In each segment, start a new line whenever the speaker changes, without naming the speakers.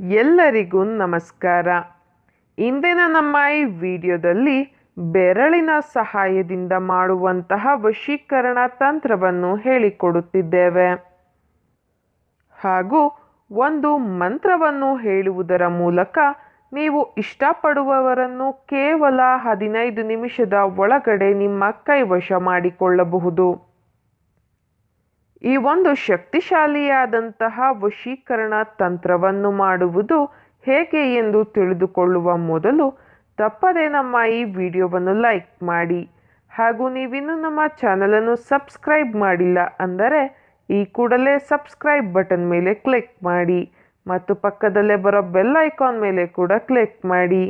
ಎಲ್ಲರಿಗೂ ನಮಸ್ಕಾರ. ಇಂದಿನ ನಮ್ಮ ಈ ವಿಡಿಯೋದಲ್ಲಿ ಬೆರಳಿನ ಸಹಾಯದಿಂದ ಮಾಡುವಂತಹ ವಶೀಕರಣ ತಂತ್ರವನ್ನು ಹೇಳಿಕೊಡುತ್ತಿದ್ದೇವೆ. ಹಾಗೂ ಒಂದು ಮಂತ್ರವನ್ನು ಹೇಳುವುದರ ಮೂಲಕ ನೀವು ಇಷ್ಟಪಡುವವರನ್ನು ಕೇವಲ ಹದಿನೈದು ನಿಮಿಷದ ಒಳಗಡೆ ನಿಮ್ಮ ಕೈವಶ ಮಾಡಿಕೊಳ್ಳಬಹುದು. ಈ ಒಂದು ಶಕ್ತಿಶಾಲಿಯಾದಂತಹ ವಶೀಕರಣ ತಂತ್ರವನ್ನು ಮಾಡುವುದು ಹೇಗೆ ಎಂದು ತಿಳಿದುಕೊಳ್ಳುವ ಮೊದಲು ತಪ್ಪದೇ ನಮ್ಮ ಈ ವಿಡಿಯೋವನ್ನು ಲೈಕ್ ಮಾಡಿ. ಹಾಗೂ ನೀವಿನ್ನೂ ನಮ್ಮ ಚಾನಲನ್ನು ಸಬ್ಸ್ಕ್ರೈಬ್ ಮಾಡಿಲ್ಲ ಅಂದರೆ ಈ ಕೂಡಲೇ ಸಬ್ಸ್ಕ್ರೈಬ್ ಬಟನ್ ಮೇಲೆ ಕ್ಲಿಕ್ ಮಾಡಿ ಮತ್ತು ಪಕ್ಕದಲ್ಲೇ ಬರೋ ಬೆಲ್ ಐಕಾನ್ ಮೇಲೆ ಕೂಡ ಕ್ಲಿಕ್ ಮಾಡಿ.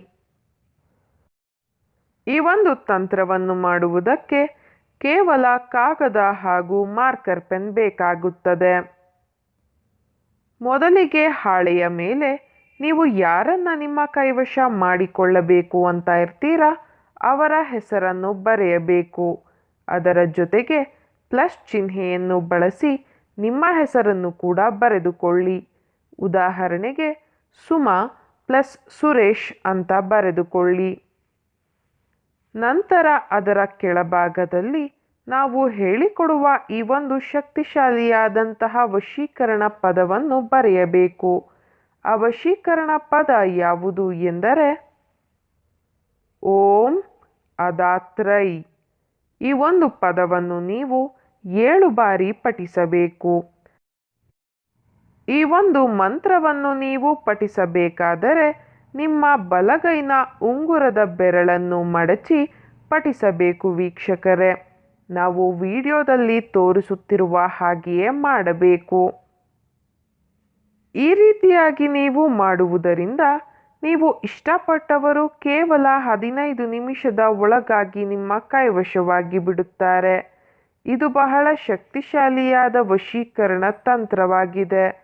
ಈ ಒಂದು ತಂತ್ರವನ್ನು ಮಾಡುವುದಕ್ಕೆ ಕೇವಲ ಕಾಗದ ಹಾಗೂ ಮಾರ್ಕರ್ ಪೆನ್ ಬೇಕಾಗುತ್ತದೆ. ಮೊದಲಿಗೆ ಹಾಳೆಯ ಮೇಲೆ ನೀವು ಯಾರನ್ನ ನಿಮ್ಮ ಕೈವಶ ಮಾಡಿಕೊಳ್ಳಬೇಕು ಅಂತ ಇರ್ತೀರಾ? ಅವರ ಹೆಸರನ್ನು ಬರೆಯಬೇಕು. ಅದರ ಜೊತೆಗೆ ಪ್ಲಸ್ ಚಿಹ್ನೆಯನ್ನು ಬಳಸಿ ನಿಮ್ಮ ಹೆಸರನ್ನು ಕೂಡ ಬರೆದುಕೊಳ್ಳಿ. ಉದಾಹರಣೆಗೆ ಸುಮಾ ಪ್ಲಸ್ ಸುರೇಶ್ ಅಂತ ಬರೆದುಕೊಳ್ಳಿ. ನಂತರ ಅದರ ಕೆಳಭಾಗದಲ್ಲಿ ನಾವು ಹೇಳಿಕೊಡುವ ಈ ಒಂದು ಶಕ್ತಿಶಾಲಿಯಾದಂತಹ ವಶೀಕರಣ ಪದವನ್ನು ಬರೆಯಬೇಕು. ಆ ವಶೀಕರಣ ಪದ ಯಾವುದು ಎಂದರೆ, ಓಂ ಅದಾತ್ರೈ. ಈ ಒಂದು ಪದವನ್ನು ನೀವು ಏಳು ಬಾರಿ ಪಠಿಸಬೇಕು. ಈ ಒಂದು ಮಂತ್ರವನ್ನು ನೀವು ಪಠಿಸಬೇಕಾದರೆ ನಿಮ್ಮ ಬಲಗೈನ ಉಂಗುರದ ಬೆರಳನ್ನು ಮಡಚಿ ಪಠಿಸಬೇಕು ವೀಕ್ಷಕರೇ. ನಾವು ವಿಡಿಯೋದಲ್ಲಿ ತೋರಿಸುತ್ತಿರುವ ಹಾಗೆಯೇ ಮಾಡಬೇಕು. ಈ ರೀತಿಯಾಗಿ ನೀವು ಮಾಡುವುದರಿಂದ ನೀವು ಇಷ್ಟಪಟ್ಟವರು ಕೇವಲ ಹದಿನೈದು ನಿಮಿಷದ ಒಳಗಾಗಿ ನಿಮ್ಮ ಕೈವಶವಾಗಿ ಬಿಡುತ್ತಾರೆ. ಇದು ಬಹಳ ಶಕ್ತಿಶಾಲಿಯಾದ ವಶೀಕರಣ ತಂತ್ರವಾಗಿದೆ.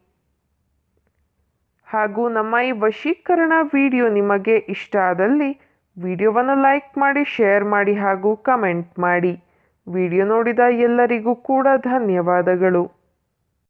ಹಾಗೂ ನಮ್ಮ ಈ ವಶೀಕರಣ ವಿಡಿಯೋ ನಿಮಗೆ ಇಷ್ಟ ಆದಲ್ಲಿ ವಿಡಿಯೋವನ್ನು ಲೈಕ್ ಮಾಡಿ, ಶೇರ್ ಮಾಡಿ ಹಾಗೂ ಕಮೆಂಟ್ ಮಾಡಿ. ವಿಡಿಯೋ ನೋಡಿದ ಎಲ್ಲರಿಗೂ ಕೂಡ ಧನ್ಯವಾದಗಳು.